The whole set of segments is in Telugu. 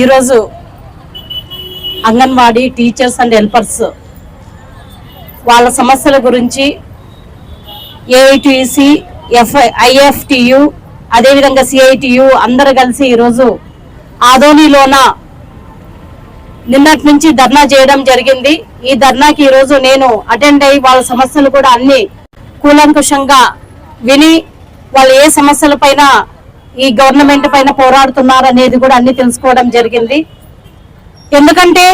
ఈరోజు అంగన్వాడీ టీచర్స్ అండ్ హెల్పర్స్ వాళ్ళ సమస్యల గురించి ఏఐటిసి ఎఫ్ ఐఎఫ్టియు అదేవిధంగా సిఐటియు అందరు కలిసి ఈరోజు ఆదోనిలోన నిన్నటి నుంచి ధర్నా చేయడం జరిగింది. ఈ ధర్నాకి ఈరోజు నేను అటెండ్ అయ్యి వాళ్ళ సమస్యలు కూడా అన్ని కూలంకుషంగా విని వాళ్ళు ఏ సమస్యల పైన ఈ గవర్నమెంట్ పైన పోరాడుతున్నారు అనేది కూడా అన్ని తెలుసుకోవడం జరిగింది. ఎందుకంటే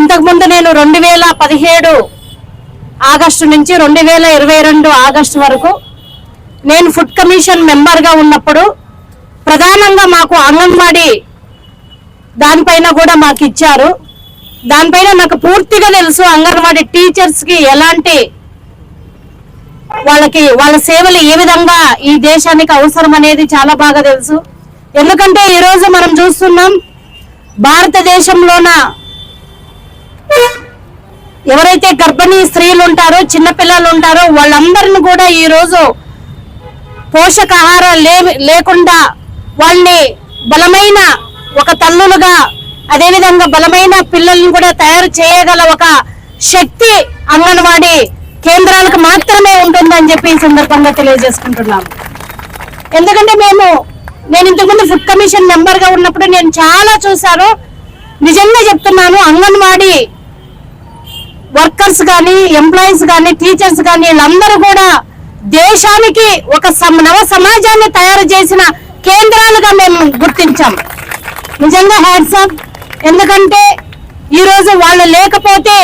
ఇంతకుముందు నేను రెండు వేల పదిహేడు ఆగస్టు నుంచి రెండు వేల ఇరవై రెండు ఆగస్టు వరకు నేను ఫుడ్ కమిషన్ మెంబర్గా ఉన్నప్పుడు ప్రధానంగా మాకు అంగన్వాడీ దానిపైన కూడా మాకు ఇచ్చారు. దానిపైన నాకు పూర్తిగా తెలుసు అంగన్వాడీ టీచర్స్కి ఎలాంటి వాళ్ళకి వాళ్ళ సేవలు ఏ విధంగా ఈ దేశానికి అవసరం అనేది చాలా బాగా తెలుసు. ఎందుకంటే ఈరోజు మనం చూస్తున్నాం భారతదేశంలోన ఎవరైతే గర్భిణీ స్త్రీలు ఉంటారో చిన్నపిల్లలు ఉంటారో వాళ్ళందరిని కూడా ఈరోజు పోషకాహారం లే లేకుండా వాళ్ళని బలమైన ఒక తల్లులుగా అదేవిధంగా బలమైన పిల్లల్ని కూడా తయారు చేయగల ఒక శక్తి అంగన్వాడీ కేంద్రాలకు మాత్రమే ఉంటుందని చెప్పి ఈ సందర్భంగా తెలియజేసుకుంటున్నాం. ఎందుకంటే మేము నేను ఇంతకుముందు ఫుడ్ కమిషన్ మెంబర్గా ఉన్నప్పుడు నేను చాలా చూశాను. నిజంగా చెప్తున్నాను అంగన్వాడీ వర్కర్స్ కానీ ఎంప్లాయీస్ కానీ టీచర్స్ కానీ వీళ్ళందరూ కూడా దేశానికి ఒక నవ సమాజాన్ని తయారు చేసిన కేంద్రాలుగా మేము గుర్తించాం. నిజంగా హ్యాట్సాప్ ఎందుకంటే ఈరోజు వాళ్ళు లేకపోతే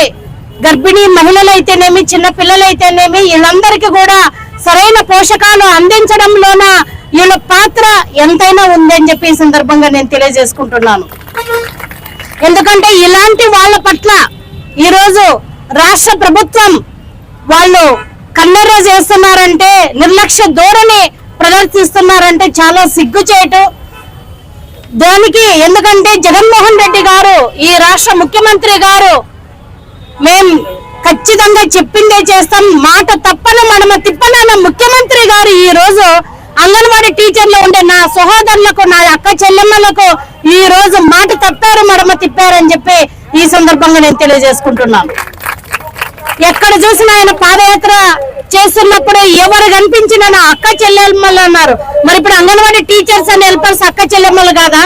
గర్భిణీ మహిళలైతేనేమి చిన్న పిల్లలైతేనేమి వీళ్ళందరికీ కూడా సరైన పోషకాలు అందించడంలోన వీళ్ళ పాత్ర ఎంతైనా ఉందని చెప్పి ఈ సందర్భంగా నేను తెలియజేసుకుంటున్నాను. ఎందుకంటే ఇలాంటి వాళ్ళ పట్ల ఈరోజు రాష్ట్ర ప్రభుత్వం వాళ్ళు కన్నెర్ర చేస్తున్నారంటే నిర్లక్ష్య ధోరణి ప్రదర్శిస్తున్నారంటే చాలా సిగ్గు చేయటం దానికి ఎందుకంటే జగన్మోహన్ రెడ్డి గారు ఈ రాష్ట్ర ముఖ్యమంత్రి గారు మేం ఖచ్చితంగా చెప్పిందే చేస్తాం. మాట తప్పన మడమ తిప్పనన్న ముఖ్యమంత్రి గారు ఈ రోజు అంగన్వాడీ టీచర్లు ఉండే నా సహోదరులకు నా అక్క చెల్లెమ్మలకు ఈ రోజు మాట తప్పారు మడమ తిప్పారని చెప్పి ఈ సందర్భంగా నేను తెలియజేసుకుంటున్నాను. ఎక్కడ చూసినా ఆయన పాదయాత్ర చేస్తున్నప్పుడు ఎవరు కనిపించిన నా అక్క చెల్లెమ్మలు అన్నారు. మరి ఇప్పుడు అంగన్వాడీ టీచర్స్ అని హెల్పర్స్ అక్క చెల్లెమ్మలు కాదా?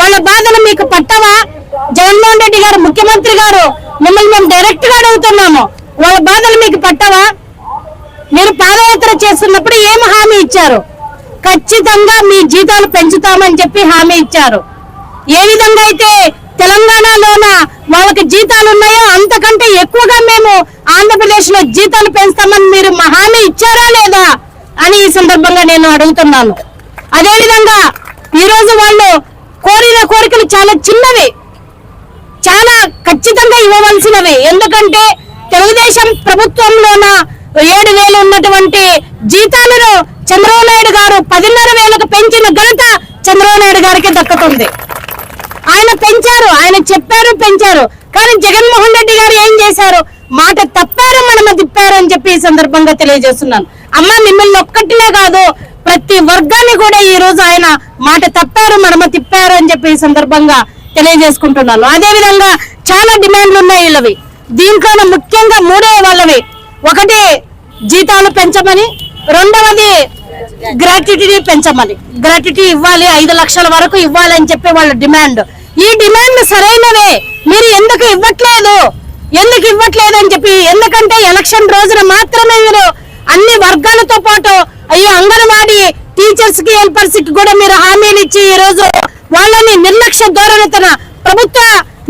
వాళ్ళ బాధను మీకు పట్టవా? జగన్మోహన్ రెడ్డి గారు ముఖ్యమంత్రి గారు మిమ్మల్ని మేము డైరెక్ట్గా అడుగుతున్నాము. వాళ్ళ బాధలు మీకు పట్టవా? మీరు పాదయాత్ర చేస్తున్నప్పుడు ఏం హామీ ఇచ్చారు? ఖచ్చితంగా మీ జీతాలు పెంచుతామని చెప్పి హామీ ఇచ్చారు. ఏ విధంగా అయితే తెలంగాణలోన వాళ్ళకి జీతాలు ఉన్నాయో అంతకంటే ఎక్కువగా మేము ఆంధ్రప్రదేశ్లో జీతాలు పెంచుతామని మీరు మా హామీ ఇచ్చారా లేదా అని ఈ సందర్భంగా నేను అడుగుతున్నాను. అదేవిధంగా ఈరోజు వాళ్ళు కోరిన కోరికలు చాలా చిన్నవి. చాలా ఖచ్చితంగా ఇవ్వవలసినవి. ఎందుకంటే తెలుగుదేశం ప్రభుత్వంలోన ఏడు వేలు ఉన్నటువంటి జీతాలను చంద్రబాబు నాయుడు గారు పదిన్నర వేలకు పెంచిన ఘనత చంద్రబాబు నాయుడు గారికి దక్కుతుంది. ఆయన పెంచారు ఆయన చెప్పారు పెంచారు. కానీ జగన్మోహన్ రెడ్డి గారు ఏం చేశారు? మాట తప్పారు మనమ తిప్పారు అని చెప్పి ఈ సందర్భంగా తెలియజేస్తున్నాను. అమ్మ మిమ్మల్ని ఒక్కటినే కాదు ప్రతి వర్గాన్ని కూడా ఈ రోజు ఆయన మాట తప్పారు మనమ తిప్పారు అని చెప్పి ఈ సందర్భంగా తెలియజేసుకుంటున్నాను. అదే విధంగా చాలా డిమాండ్లు ఉన్నాయి వీళ్ళవి. దీంట్లో ముఖ్యంగా మూడే వాళ్ళవి. ఒకటి జీతాలు పెంచమని రెండవది గ్రాట్యుటీ పెంచమని. గ్రాట్యుటీ ఇవ్వాలి ఐదు లక్షల వరకు ఇవ్వాలి అని చెప్పి వాళ్ళ డిమాండ్. ఈ డిమాండ్ సరైనవే. మీరు ఎందుకు ఇవ్వట్లేదు? ఎందుకు ఇవ్వట్లేదు అని చెప్పి ఎందుకంటే ఎలక్షన్ రోజున మాత్రమే మీరు అన్ని వర్గాలతో పాటు అయ్యో అంగన్వాడీ టీచర్స్కి హెల్పర్స్కి కూడా మీరు హామీలు ఇచ్చి ఈ రోజు వాళ్ళని నిర్లక్ష్య ధోరణితన ప్రభుత్వ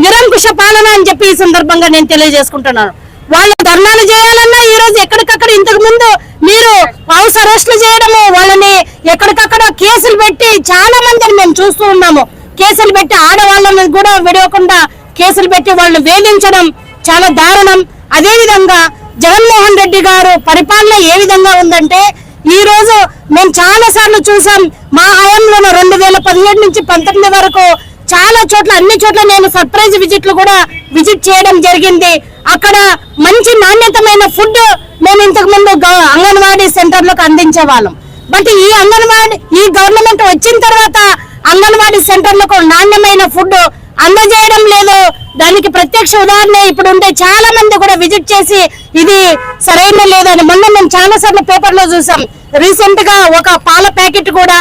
నిరంకుశ పాలన అని చెప్పి ఈ సందర్భంగా నేను తెలియజేసుకుంటున్నాను. వాళ్ళు ధర్నాలు చేయాలన్నా ఈ రోజు ఎక్కడికక్కడ ఇంతకు ముందు మీరు హౌస్ అరెస్టులు చేయడము వాళ్ళని ఎక్కడికక్కడ కేసులు పెట్టి చాలా మందిని మేము చూస్తూ ఉన్నాము. కేసులు పెట్టి ఆడవాళ్ళని కూడా విడవకుండా కేసులు పెట్టి వాళ్ళు వేధించడం చాలా దారుణం. అదేవిధంగా జగన్మోహన్ రెడ్డి గారు పరిపాలన ఏ విధంగా ఉందంటే ఈ రోజు మేము చాలా సార్లు చూసాం మా హయాంలో రెండు వేల పదిహేడు నుంచి పంతొమ్మిది వరకు చాలా చోట్ల అన్ని చోట్ల నేను సర్ప్రైజ్ విజిట్లు కూడా విజిట్ చేయడం జరిగింది. అక్కడ మంచి నాణ్యతమైన ఫుడ్ మేము ఇంతకు ముందు గ- అంగన్వాడీ సెంటర్లకు అందించే వాళ్ళం బట్ ఈ అంగన్వాడీ ఈ గవర్నమెంట్ వచ్చిన తర్వాత అంగన్వాడీ సెంటర్లకు నాణ్యమైన ఫుడ్ అందజేయడం లేదు. దానికి ప్రత్యక్ష ఉదాహరణ ఇప్పుడు ఉండే చాలా మంది కూడా విజిట్ చేసి ఇది సరైన లేదని మొన్న మేము చాలా సార్లు పేపర్లో చూసాం. రీసెంట్గా ఒక పాల ప్యాకెట్ కూడా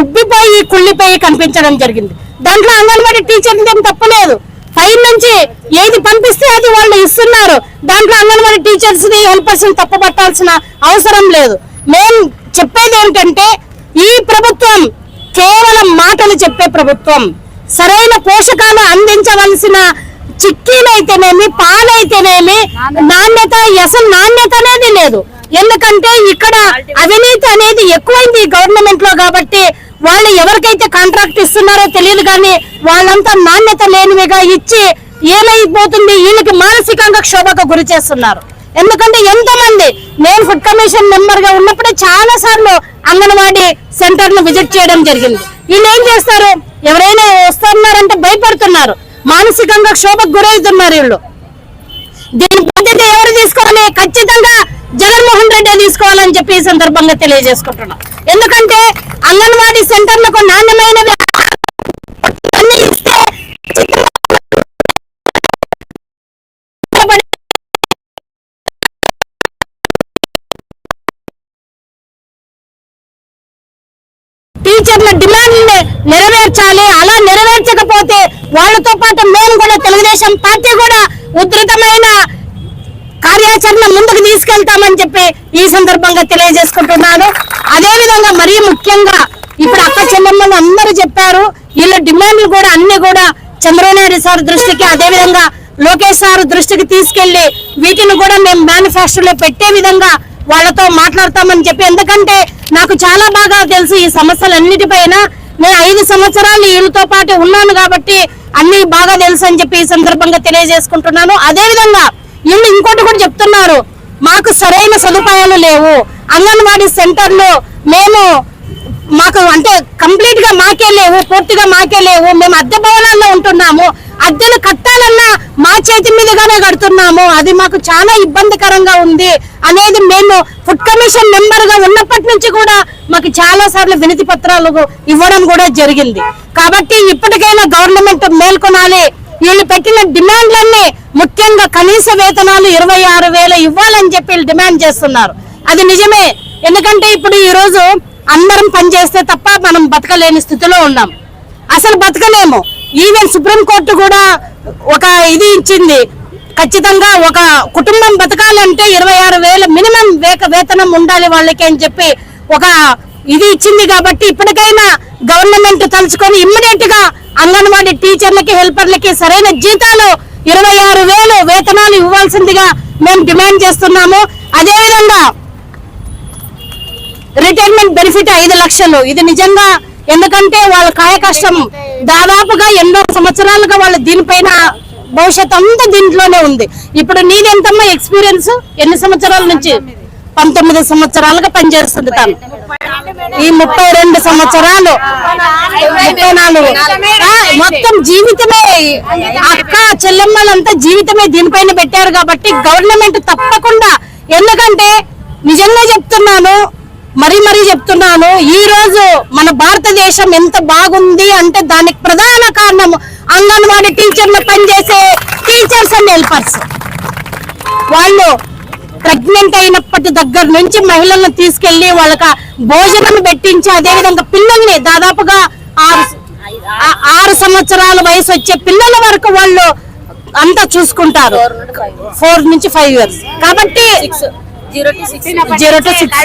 ఉబ్బిపోయి కుళ్ళిపోయి కనిపించడం జరిగింది. దాంట్లో అంగన్వాడీ టీచర్లు ఏం తప్పలేదు. పైన నుంచి ఏది పంపిస్తే అది వాళ్ళు ఇస్తున్నారు. దాంట్లో అంగన్వాడీ టీచర్స్ని హెల్పర్స్ని తప్పుపట్టాల్సిన అవసరం లేదు. మేము చెప్పేది ఏంటంటే ఈ ప్రభుత్వం కేవలం మాటలు చెప్పే ప్రభుత్వం. సరైన పోషకాలు అందించవలసిన చిక్కీలైతేనేమి పాలైతేనేమి నాణ్యత అసలు నాణ్యత అనేది లేదు. ఎందుకంటే ఇక్కడ అవినీతి అనేది ఎక్కువైంది ఈ గవర్నమెంట్లో కాబట్టి వాళ్ళు ఎవరికైతే కాంట్రాక్ట్ ఇస్తున్నారో తెలియదు కానీ వాళ్ళంతా నాణ్యత లేనివిగా ఇచ్చి ఏలైపోతుంది వీళ్ళకి మానసికంగా క్షోభకు గురి చేస్తున్నారు. ఎందుకంటే ఎంతో మంది నేను ఫుడ్ కమిషన్ మెంబర్గా ఉన్నప్పుడే చాలా సార్లు అంగన్వాడీ సెంటర్ను విజిట్ చేయడం జరిగింది. వీళ్ళు ఏం చేస్తారు? ఎవరైనా వస్తున్నారంటే భయపడుతున్నారు. మానసికంగా క్షోభకు గురవుతున్నారు వీళ్ళు. దీని బాధ్యత ఎవరు తీసుకోవాలి ఖచ్చితంగా జగన్మోహన్ రెడ్డి తీసుకోవాలని చెప్పి ఈ సందర్భంగా తెలియజేసుకుంటున్నాం. ఎందుకంటే అంగన్వాడీ సెంటర్లకు నాణ్యమైనవి అన్ని ఇస్తే వాళ్ళతో పాటు మేము కూడా తెలుగుదేశం పార్టీ కూడా ఉధృతమైన కార్యాచరణ ముందుకు తీసుకెళ్తామని చెప్పి ఈ సందర్భంగా తెలియజేసుకుంటున్నాను. అదే విధంగా మరీ ముఖ్యంగా ఇప్పుడు అక్క చెల్లెమ్మలు అందరూ చెప్పారు వీళ్ళ డిమాండ్లు కూడా అన్ని కూడా చంద్రబాబు నాయుడు సార్ దృష్టికి అదే విధంగా లోకేష్ సార్ దృష్టికి తీసుకెళ్ళి వీటిని కూడా మేము మేనిఫెస్టోలో పెట్టే విధంగా వాళ్ళతో మాట్లాడతామని చెప్పి ఎందుకంటే నాకు చాలా బాగా తెలుసు ఈ సమస్యలన్నిటిపైన. నేను ఐదు సంవత్సరాలు వీళ్ళతో పాటు ఉన్నాను కాబట్టి అన్ని బాగా తెలుసు అని చెప్పి ఈ సందర్భంగా తెలియజేసుకుంటున్నాను. అదే విధంగా వీళ్ళు ఇంకోటి కూడా చెప్తున్నారు మాకు సరైన సదుపాయాలు లేవు. అంగన్వాడీ సెంటర్లో మేము మాకు అంటే కంప్లీట్గా మాకే లేవు పూర్తిగా మాకే లేవు. మేము అద్దె భవనాల్లో ఉంటున్నాము. అద్దెలు కట్ కట్టాలన్నా మా చేతి మీదుగానే కడుతున్నాము. అది మాకు చాలా ఇబ్బందికరంగా ఉంది అనేది మేము ఫుడ్ కమిషన్ మెంబర్గా ఉన్నప్పటి నుంచి కూడా మాకు చాలా సార్లు వినతి పత్రాలు ఇవ్వడం కూడా జరిగింది. కాబట్టి ఇప్పటికైనా గవర్నమెంట్ మేల్కొనాలి. వీళ్ళు పెట్టిన డిమాండ్లన్నీ ముఖ్యంగా కనీస వేతనాలు ఇరవై ఆరు వేలు ఇవ్వాలని చెప్పి డిమాండ్ చేస్తున్నారు. అది నిజమే. ఎందుకంటే ఇప్పుడు ఈ రోజు అందరం పనిచేస్తే తప్ప మనం బతకలేని స్థితిలో ఉన్నాం. అసలు బతకలేము. ఈవెన్ సుప్రీం కోర్టు కూడా ఒక ఇది ఇచ్చింది. ఖచ్చితంగా ఒక కుటుంబం బతకాలంటే ఇరవై ఆరు వేల మినిమం వేక వేతనం ఉండాలి వాళ్ళకి అని చెప్పి ఒక ఇది ఇచ్చింది కాబట్టి ఇప్పటికైనా గవర్నమెంట్ తలుచుకొని ఇమ్మీడియట్గా అంగన్వాడీ టీచర్లకి హెల్పర్లకి సరైన జీతాలు ఇరవై ఆరు వేలు వేతనాలు ఇవ్వాల్సిందిగా మేము డిమాండ్ చేస్తున్నాము. అదేవిధంగా రిటైర్మెంట్ బెనిఫిట్ ఐదు లక్షలు. ఇది నిజంగా ఎందుకంటే వాళ్ళ కాయ కష్టం దాదాపుగా ఎన్నో సంవత్సరాలుగా వాళ్ళు దీనిపైన భవిష్యత్ అంతా దీంట్లోనే ఉంది. ఇప్పుడు నీదెంతమ్మా ఎక్స్పీరియన్స్ ఎన్ని సంవత్సరాల నుంచి? పంతొమ్మిది సంవత్సరాలుగా పనిచేస్తుంది తను. ఈ ముప్పై రెండు సంవత్సరాలు ముప్పై నాలుగు. మొత్తం జీవితమే. అక్క చెల్లెమ్మలంతా జీవితమే దీనిపైన పెట్టారు కాబట్టి గవర్నమెంట్ తప్పకుండా ఎందుకంటే నిజంగా చెప్తున్నాను మరీ మరీ చెప్తున్నాను ఈ రోజు మన భారతదేశం ఎంత బాగుంది అంటే దానికి ప్రధాన కారణం అంగన్వాడీ టీచర్లు పనిచేసే టీచర్స్ అండ్ హెల్పర్స్. వాళ్ళు ప్రెగ్నెంట్ అయినప్పటి దగ్గర నుంచి మహిళలను తీసుకెళ్ళి వాళ్ళకి భోజనం పెట్టించి అదే విధంగా పిల్లల్ని దాదాపుగా ఆరు ఆరు సంవత్సరాల వయసు వచ్చే పిల్లల వరకు వాళ్ళు అంతా చూసుకుంటారు. ఫోర్ నుంచి ఫైవ్ ఇయర్స్. కాబట్టి జీరో టు సిక్స్